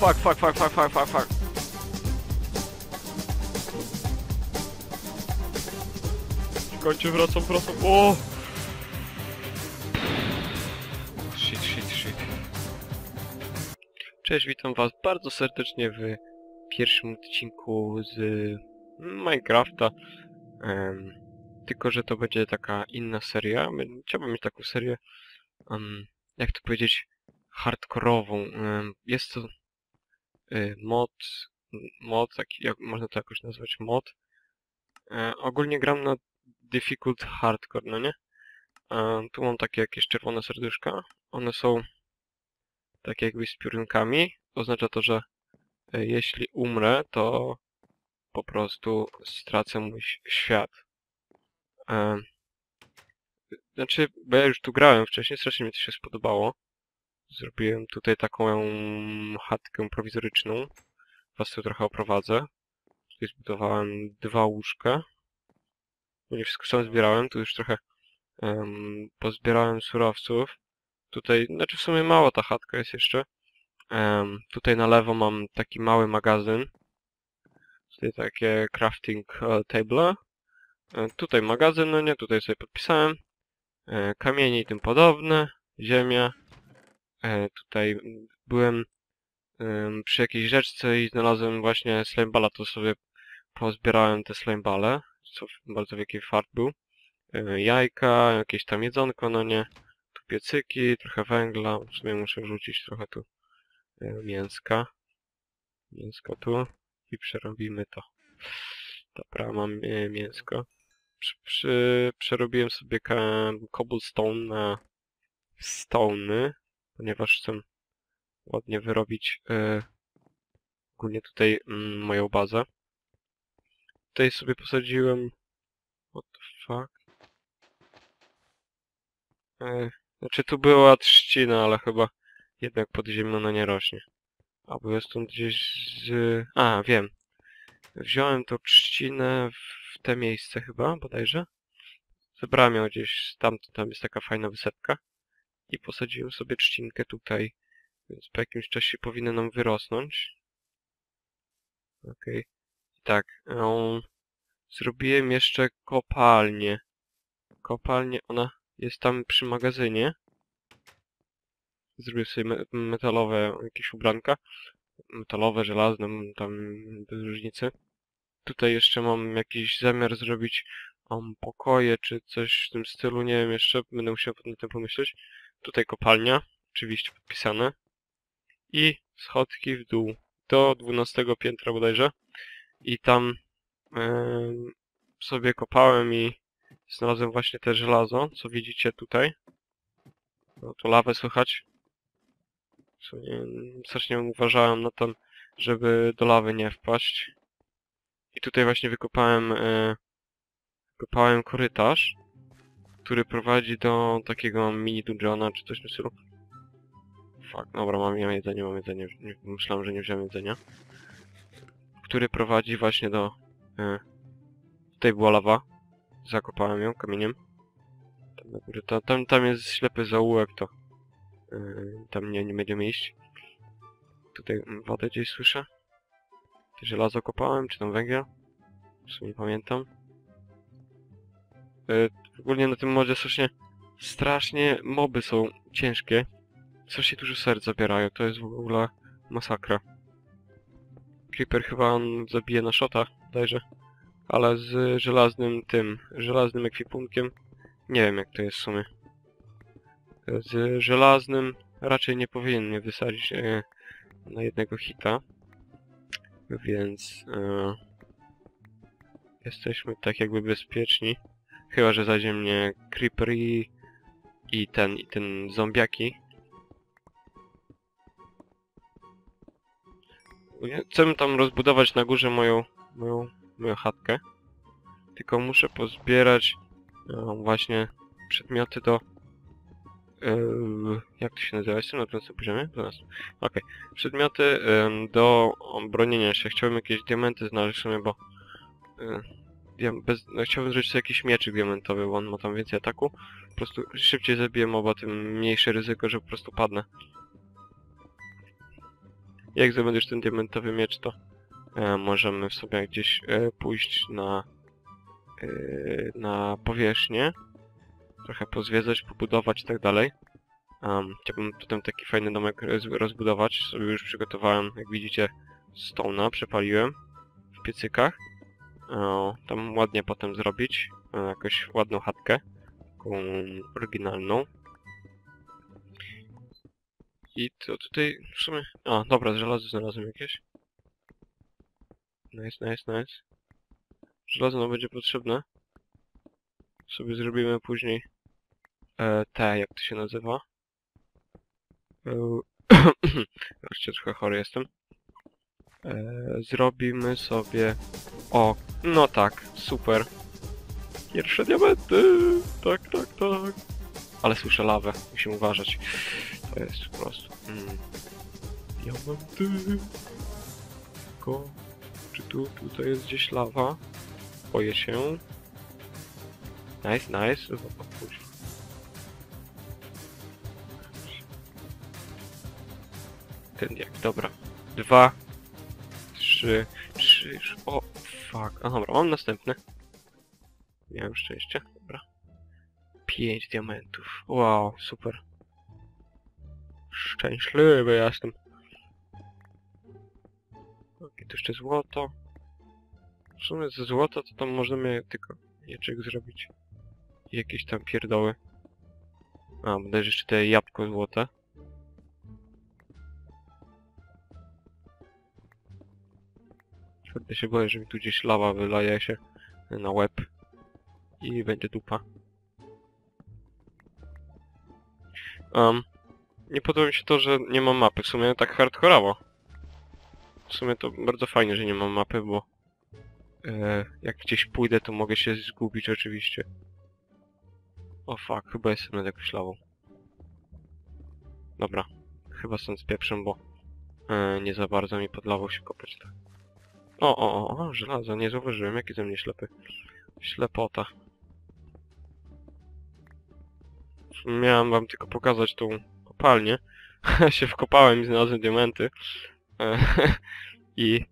Fuck, fuck, fuck, fuck, fuck, fuck, fuck. Czekajcie, wracam, wracam. O! Shit, shit, shit. Cześć, witam was bardzo serdecznie w pierwszym odcinku z Minecrafta. Em, tylko, że to będzie taka inna seria. Chciałbym mieć taką serię, em, jak to powiedzieć, hardkorową. Em, Jest to mod, mod, taki, jak można to jakoś nazwać, mod. E, ogólnie gram na difficult hardcore, no nie? E, tu mam takie jakieś czerwone serduszka. One są tak jakby z piorunkami. Oznacza to, że e, jeśli umrę, to po prostu stracę mój świat. Znaczy, bo ja już tu grałem wcześniej, strasznie mi to się spodobało. Zrobiłem tutaj taką chatkę prowizoryczną. Was tu trochę oprowadzę. Tutaj zbudowałem dwa łóżka. Nie wszystko sam zbierałem, tu już trochę em, pozbierałem surowców. Tutaj, znaczy w sumie mała ta chatka jest jeszcze. Em, tutaj na lewo mam taki mały magazyn. Tutaj takie crafting e, table. E, tutaj magazyn, no nie, tutaj sobie podpisałem. E, kamienie i tym podobne. Ziemia. E, tutaj byłem em, przy jakiejś rzeczce i znalazłem właśnie slimeballa, to sobie pozbierałem te slimebale, co bardzo wielki fart był. E, jajka, jakieś tam jedzonko, no nie. Tu piecyki, trochę węgla, w sumie muszę wrzucić trochę tu e, mięska. Mięsko tu i przerobimy to. Dobra, mam mięsko. Przy, przy, przerobiłem sobie cobblestone na stony, ponieważ chcę ładnie wyrobić e, ogólnie tutaj mm, moją bazę. Tutaj sobie posadziłem... What the fuck? E, znaczy tu była trzcina, ale chyba jednak pod ziemią ona nie rośnie. Albo jest tu gdzieś z... A, wiem. Wziąłem tą trzcinę w te miejsce chyba, bodajże. Zebrałem ją gdzieś stamtąd, tam jest taka fajna wysepka. I posadziłem sobie trzcinkę tutaj. Więc po jakimś czasie powinny nam wyrosnąć. Okej. I tak, um, zrobiłem jeszcze kopalnię. Kopalnię, ona jest tam przy magazynie. Zrobię sobie me metalowe jakieś ubranka. Metalowe, żelazne, tam bez różnicy. Tutaj jeszcze mam jakiś zamiar zrobić um, pokoje, czy coś w tym stylu, nie wiem jeszcze, będę musiał na tym pomyśleć. Tutaj kopalnia, oczywiście podpisane. I schodki w dół do 12 piętra bodajże. I tam em, sobie kopałem i znalazłem właśnie te żelazo, co widzicie tutaj. No tu lawę słychać. W sumie strasznie uważałem na to, żeby do lawy nie wpaść. I tutaj właśnie wykopałem, e, wykopałem korytarz, który prowadzi do takiego mini dungeona, czy coś w tym stylu. Fuck, dobra, mam, mam jedzenie, mam jedzenie. Nie, myślałem, że nie wziąłem jedzenia. Który prowadzi właśnie do... E, tutaj była lawa. Zakopałem ją kamieniem. Tam, tam, tam jest ślepy zaułek, to... E, tam nie, nie będziemy iść. Tutaj wodę gdzieś słyszę. Te żelazo kopałem, czy tam węgiel? W sumie nie pamiętam. E, ogólnie na tym modzie strasznie... Strasznie moby są ciężkie. Strasznie dużo serc zabierają, to jest w ogóle masakra. Creeper chyba on zabije na shota, dajże. Ale z żelaznym tym, żelaznym ekwipunkiem, nie wiem jak to jest w sumie. Z żelaznym raczej nie powinien mnie wysadzić e, na jednego hita. Więc e, jesteśmy tak jakby bezpieczni. Chyba, że zajdzie mnie Creeper i, ten, i ten zombiaki. Chcę tam rozbudować na górze moją, moją, moją chatkę. Tylko muszę pozbierać e, właśnie przedmioty do... E, jak to się nazywa? Jestem na 12 poziomie? 12. Okej. Przedmioty em, do bronienia się. Chciałbym jakieś diamenty znaleźć w sumie, bo... E, bez, no, chciałbym zrobić sobie jakiś mieczyk diamentowy, bo on ma tam więcej ataku. Po prostu szybciej zabiję moba, tym mniejsze ryzyko, że po prostu padnę. Jak zdobędziesz ten diamentowy miecz, to e, możemy sobie gdzieś e, pójść na, e, na powierzchnię, trochę pozwiedzać, pobudować i tak dalej. Um, chciałbym tutaj taki fajny domek roz, rozbudować, sobie już przygotowałem, jak widzicie, stone'a, przepaliłem w piecykach. O, tam ładnie potem zrobić, e, jakąś ładną chatkę, taką oryginalną. I to tutaj w sumie... A, dobra, żelazo znalazłem jakieś. Nice, nice, nice. Żelazo nam będzie potrzebne. Sobie zrobimy później e, te, jak to się nazywa. E, Wreszcie trochę chory jestem. E, zrobimy sobie... O, no tak, super. Pierwsze diamenty! Tak, tak, tak. Ale słyszę lawę, musimy uważać. To jest po prostu... Mm. Diamenty! Tylko... Czy tu, tutaj jest gdzieś lawa? Boję się. Nice, nice. O, o, kurwa. Ten jak, dobra. Dwa. Trzy. Trzy. O, fuck. A dobra, mam następny. Miałem szczęście, dobra. Pięć diamentów. Wow, super. Szczęśliwy jestem. Okej, tu jeszcze złoto. W sumie ze złota to tam możemy tylko mieczek zrobić. I jakieś tam pierdoły. A, bodajże jeszcze te jabłko złote. Kurde się boję, że mi tu gdzieś lawa wylaje się na łeb. I będzie dupa. Um, nie podoba mi się to, że nie mam mapy. W sumie tak hardkorowo. W sumie to bardzo fajnie, że nie mam mapy, bo e, jak gdzieś pójdę, to mogę się zgubić oczywiście. O fuck, chyba jestem nad jakąś lawą. Dobra, chyba stąd spieprzę, bo e, nie za bardzo mi pod lawą się kopać. Tak. O, o, o, o, żelazo, nie zauważyłem, jaki ze mnie ślepy. Ślepota. Miałem wam tylko pokazać tą kopalnię. się wkopałem i znalazłem diamenty. E, I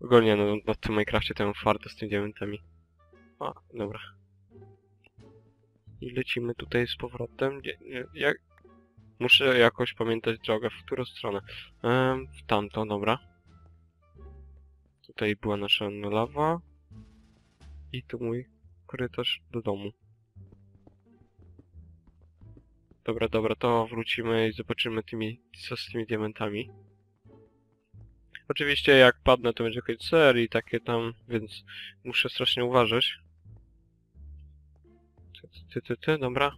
ogólnie no, na tym Minecrafcie to mam farta z tymi diamentami. A, dobra. I lecimy tutaj z powrotem. Jak... Muszę jakoś pamiętać drogę, w którą stronę. Ehm, w tamtą, dobra. Tutaj była nasza lawa. I tu mój korytarz do domu. Dobra, dobra, to wrócimy i zobaczymy tymi, co z tymi diamentami. Oczywiście jak padnę to będzie koniec serii, takie tam, więc muszę strasznie uważać. Ty, ty, ty, ty, dobra.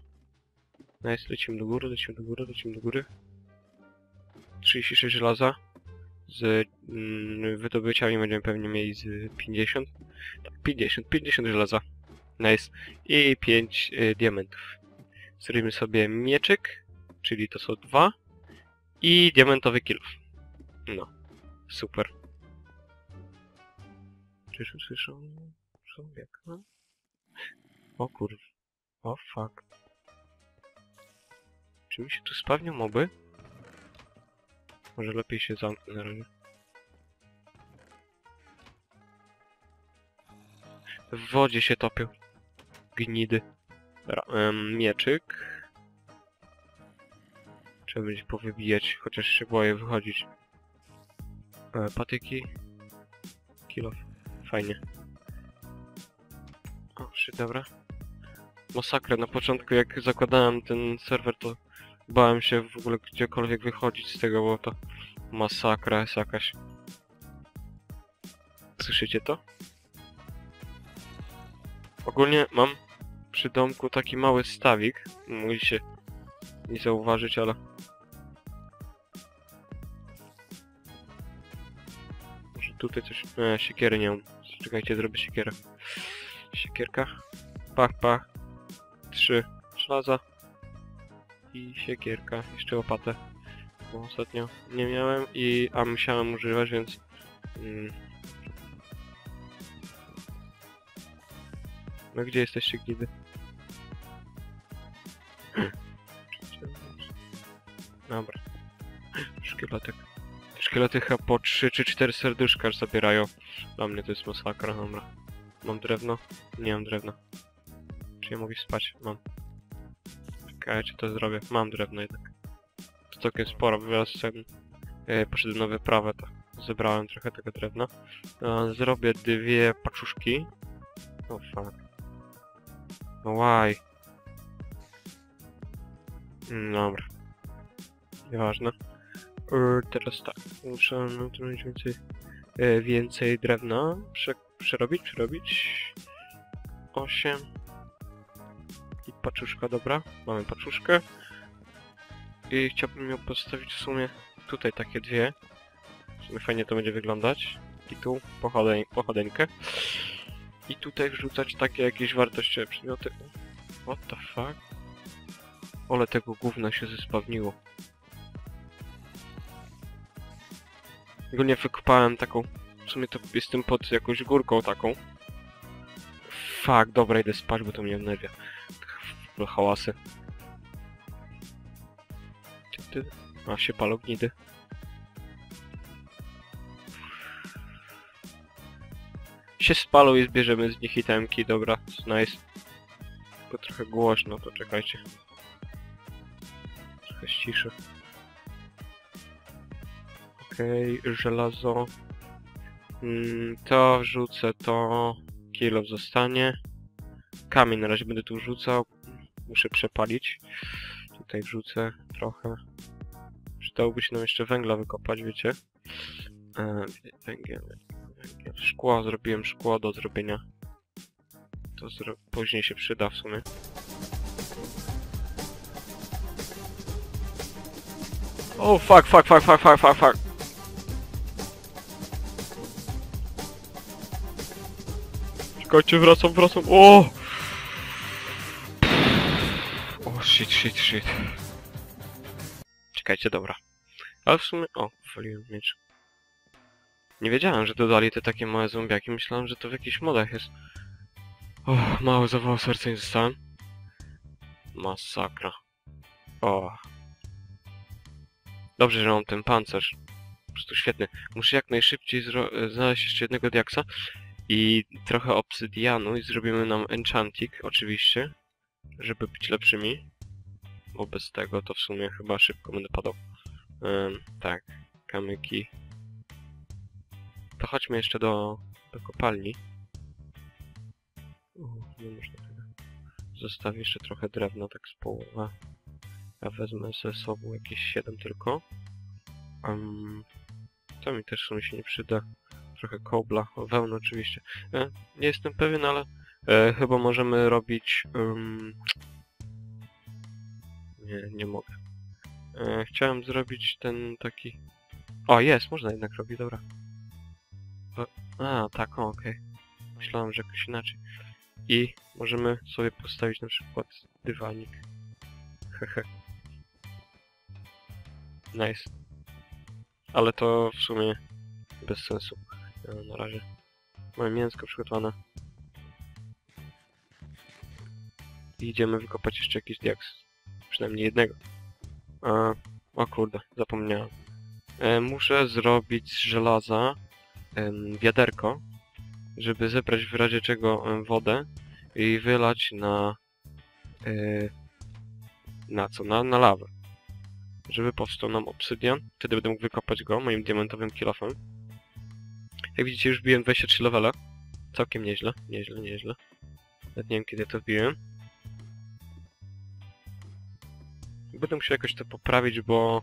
Nice, lecimy do góry, lecimy do góry, lecimy do góry. 36 żelaza. Z mm, wydobyciami będziemy pewnie mieli z 50. Tak, 50, 50 żelaza. Nice. I 5 y, diamentów. Zrobimy sobie mieczyk, czyli to są dwa. I diamentowy kilof. No. Super. Czyż usłyszą człowieka? O kurw. O fuck. Czy mi się tu spawnią moby? Może lepiej się zamknę na razie. W wodzie się topią. Gnidy. Dobra, em, mieczyk. Trzeba będzie powybijać, chociaż się boję wychodzić. E, patyki. Kilof. Fajnie. O, shit, dobra. Masakra. Na początku jak zakładałem ten serwer, to bałem się w ogóle gdziekolwiek wychodzić z tego, bo to masakra jest jakaś. Słyszycie to? Ogólnie mam przy domku taki mały stawik. Się nie zauważyć, ale... Może tutaj coś... E, siekiery nie mam. Czekajcie, zrobię siekierę. Siekierka. Pach, pach. Trzy żelaza. I siekierka. Jeszcze łopatę. Bo ostatnio nie miałem i... A musiałem używać, więc... Mm. No gdzie jesteście gnidy? Dobra. Szkieletek. szkielety chyba po 3 czy 4 serduszka zabierają. Dla mnie to jest masakra, dobra. Mam drewno? Nie mam drewna. Czy ja mogę spać? Mam. Czekaj, czy to zrobię? Mam drewno jednak. To całkiem sporo, wraz z tym e, poszedłem na wyprawę, to zebrałem trochę tego drewna. Zrobię dwie paczuszki. O fuck. No why? Mm, Dobra. Nieważne. E, teraz tak, muszę naturalnie więcej, e, więcej drewna prze, przerobić, przerobić. 8. Paczuszka, dobra. Mamy paczuszkę. I chciałbym ją postawić w sumie tutaj takie dwie. W sumie fajnie to będzie wyglądać. I tu pochodeń, pochodeńkę. I tutaj wrzucać takie jakieś wartościowe przedmioty. What the fuck? Ole tego gówna się zespawniło. Ogólnie wykopałem taką... W sumie to jestem pod jakąś górką taką. Fuck, dobra, idę spać, bo to mnie wnerwia. Hałasy. A, się palą. Się spalą i zbierzemy z nich itemki, dobra, nice. Tylko trochę głośno, to czekajcie. Trochę ściszę. Okej, żelazo. Mm, to wrzucę, to kilo zostanie. Kamień na razie będę tu wrzucał. Muszę przepalić. Tutaj wrzucę trochę. Przydałoby się nam jeszcze węgla wykopać, wiecie. E, węgiel, węgiel. Szkło, zrobiłem szkło do zrobienia. To zro później się przyda w sumie. O, fuck, fuck, fuck, fuck, fuck, fuck, fuck. Czekajcie, wracam, wracam. O! Shit, shit, shit. Czekajcie, dobra. Ale w sumie... O, waliłem miecz. Nie wiedziałem, że dodali te takie małe zombiaki. Myślałem, że to w jakichś modach jest. O, mały zawał serca nie zostałem. Masakra. O. Dobrze, że mam ten pancerz. Po prostu świetny. Muszę jak najszybciej znaleźć jeszcze jednego diaksa i trochę obsydianu i zrobimy nam enchanting, oczywiście, żeby być lepszymi. Bo bez tego to w sumie chyba szybko będę padał. Ym, tak, kamyki. To chodźmy jeszcze do, do kopalni. U, nie można tego. Zostawię jeszcze trochę drewna, tak z połowa. Ja wezmę ze sobą jakieś 7 tylko. Um, to mi też w sumie się nie przyda. Trochę kobla, wełny oczywiście. E, nie jestem pewien, ale e, chyba możemy robić... Um, nie, nie mogę. E, chciałem zrobić ten taki... O, jest, można jednak robić, dobra. A, tak, o, okej. Myślałem, że jakoś inaczej. I możemy sobie postawić na przykład dywanik. Hehe. Nice. Ale to w sumie bez sensu. E, Na razie. Mamy mięsko przygotowane. I idziemy wykopać jeszcze jakiś diaks. Przynajmniej jednego. E, o kurde, zapomniałem. E, muszę zrobić z żelaza wiaderko, żeby zebrać w razie czego wodę i wylać na... E, na co? Na, na lawę. Żeby powstał nam obsydian. Wtedy będę mógł wykopać go moim diamentowym kilofem. Jak widzicie już wbiłem 23 levela. Całkiem nieźle, nieźle, nieźle. Nawet nie wiem kiedy to wbiłem. Będę musiał jakoś to poprawić, bo...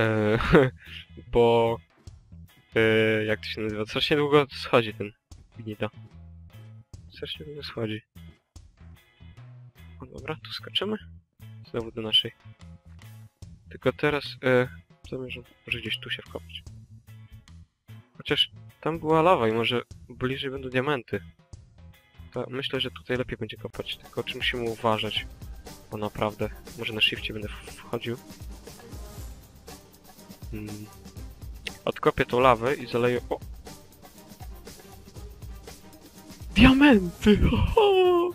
E, bo... E, jak to się nazywa? Strasznie długo schodzi ten gnida. Strasznie długo schodzi. O dobra, tu skaczemy. Znowu do naszej. Tylko teraz e, zamierzam może gdzieś tu się wkopać. Chociaż tam była lawa i może bliżej będą diamenty. To myślę, że tutaj lepiej będzie kopać, tylko czy musimy uważać. Bo naprawdę, może na shifcie będę wchodził. Hmm. Odkopię tą lawę i zaleję... O! Diamenty! Ho, ho!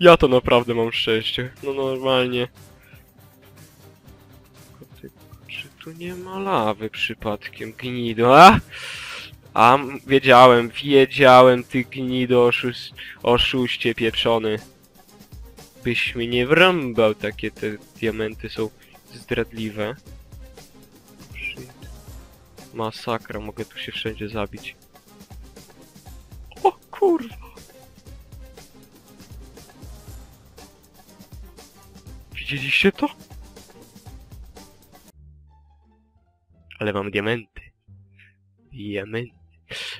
Ja to naprawdę mam szczęście. No normalnie. Czy tu nie ma lawy przypadkiem, gnido, a? A, wiedziałem, wiedziałem, ty gnido, oszust, oszuście pieprzony. Byś mnie nie wrąbał, takie te diamenty są zdradliwe. Masakra, mogę tu się wszędzie zabić. O kurwa! Widzieliście to? Ale mam diamenty. Diamenty.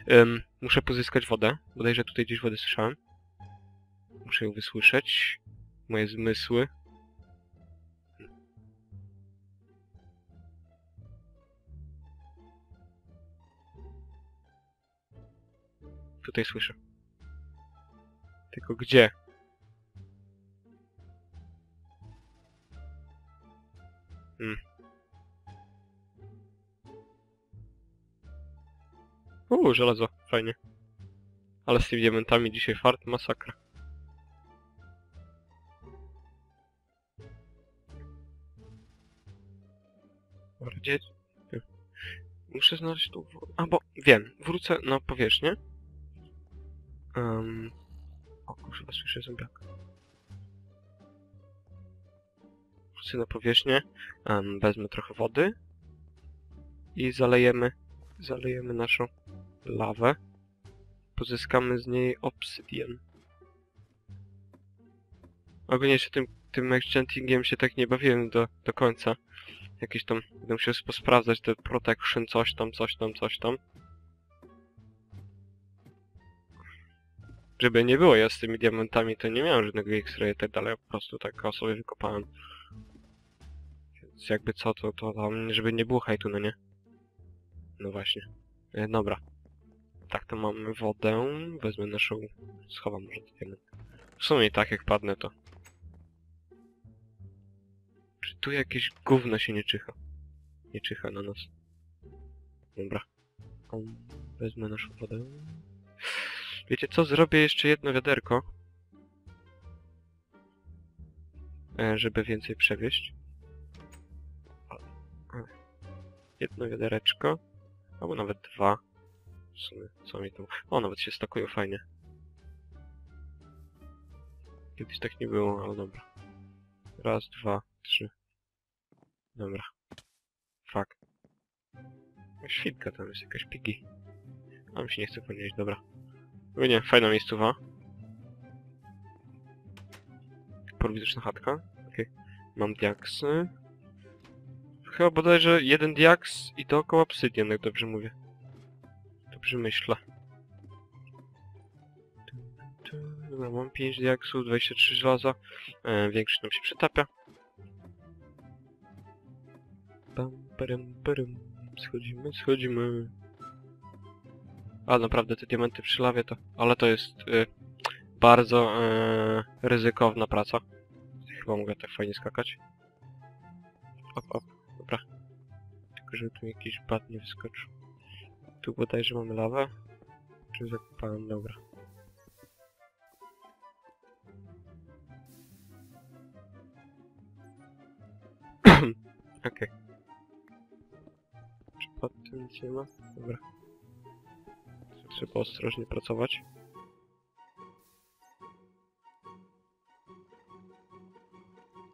Em, muszę pozyskać wodę. Bodajże tutaj gdzieś wodę słyszałem. Muszę ją wysłyszeć. Moje zmysły. Tutaj słyszę. Tylko gdzie? Hmm. Uuu, żelazo, fajnie. Ale z tymi diamentami dzisiaj fart masakra. Gdzie? Ty. Muszę znaleźć tu... wo- A, bo wiem, wrócę na powierzchnię. Um... O kurwa, słyszę zombiaka. Wrócę na powierzchnię, em, wezmę trochę wody i zalejemy, zalejemy naszą lawę. Pozyskamy z niej obsydian. Ogólnie się tym, tym enchantingiem się tak nie bawiłem do, do końca. Jakieś tam, będę musiał posprawdzać te protection, coś tam, coś tam, coś tam. Żeby nie było, ja z tymi diamentami to nie miałem żadnego X-ray i tak dalej, po prostu tak sobie wykopałem. Więc jakby co, to, to tam, żeby nie było hejtu, no nie? No właśnie. E, dobra. Tak, to mamy wodę. Wezmę naszą... Schowam może te diamenty. W sumie tak jak padnę to... Czy tu jakieś gówno się nie czyha? Nie czyha na nas. Dobra. O, Wezmę naszą wodę. Wiecie co? Zrobię jeszcze jedno wiaderko. E, żeby więcej przewieźć. Jedno wiadereczko. Albo nawet dwa. W sumie, co mi tam... O, nawet się stakują fajnie. Kiedyś tak nie było, ale dobra. Raz, dwa, trzy. Dobra. Fuck. Świnka tam jest, jakaś pigi. A mi się nie chce podnieść, dobra. No nie, fajna miejscowa. Prowizyczna chatka. Okej. Mam diaksy. Chyba bodajże jeden diaks i dookoła obsydian, jak dobrze mówię. Dobrze myślę. Dobra, mam 5 diaksów, 23 żelaza. E, większość nam się przytapia. Pam, parem, parem. Schodzimy, schodzimy. A naprawdę te diamenty przy lawie to... Ale to jest y, bardzo y, ryzykowna praca. Chyba mogę tak fajnie skakać. Op, op, dobra. Tylko żeby tu jakiś bad nie wyskoczył. Tu bodajże mamy lawę. Czy zakopałem? Dobra. Okej. Tym nic nie ma? Dobra. Trzeba ostrożnie pracować.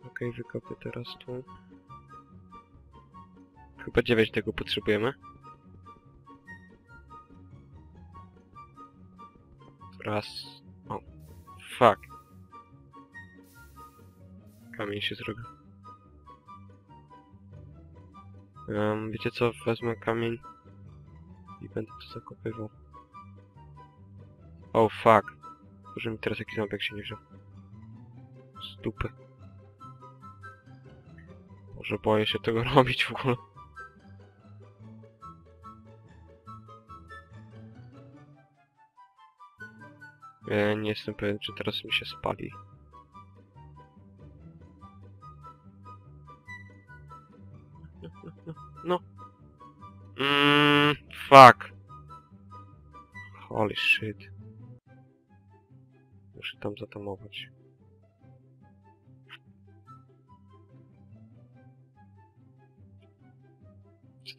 Okej, wykopię teraz tu. Chyba 9 tego potrzebujemy. Raz. O. Fuck. Kamień się zrobił. Um, wiecie co? Wezmę kamień i będę to zakopywał. Oh fuck. Może mi teraz jakiś ząbek się nie wziął. Z dupy. Może boję się tego robić w ogóle. Ja nie jestem pewien, czy teraz mi się spali. Shit. Muszę tam zatamować.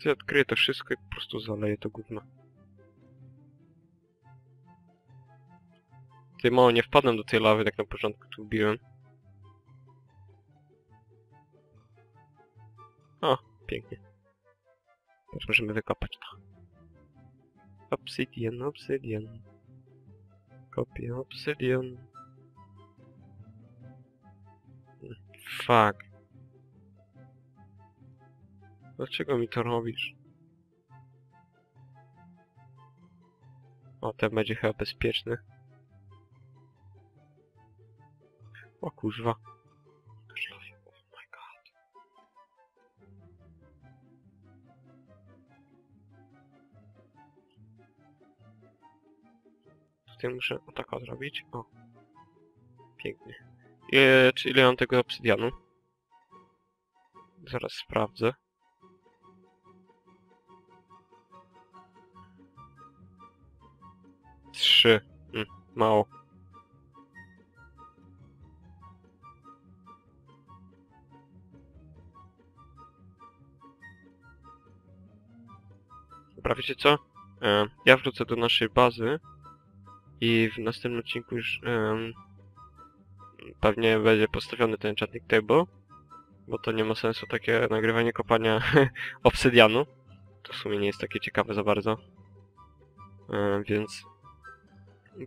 Ja odkryję to wszystko i po prostu zaleję to gówno. Tutaj mało nie wpadłem do tej lawy, tak na początku tu biłem. O, pięknie. Teraz możemy wykopać to. Obsidian, obsidian. Kopię obsidian. Fuck. Dlaczego mi to robisz? O, ten będzie chyba bezpieczny. O kurwa. Tutaj muszę o tak o zrobić. O. Pięknie. Ile, czy ile mam tego obsydianu? Zaraz sprawdzę. Trzy. Mm, mało. Dobra, wiecie co? E, ja wrócę do naszej bazy i w następnym odcinku już em, pewnie będzie postawiony ten chatting table, bo to nie ma sensu takie nagrywanie kopania obsydianu. To w sumie nie jest takie ciekawe za bardzo. E, więc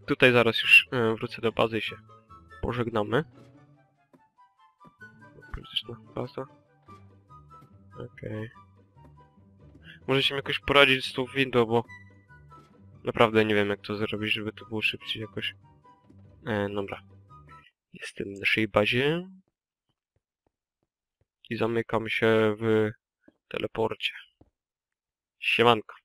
tutaj zaraz już e, wrócę do bazy i się pożegnamy. Polityczna baza. Okej. Mi jakoś poradzić z tą windą, bo naprawdę nie wiem jak to zrobić, żeby to było szybciej jakoś. E, dobra. Jestem w naszej bazie. I zamykam się w teleporcie. Siemanko.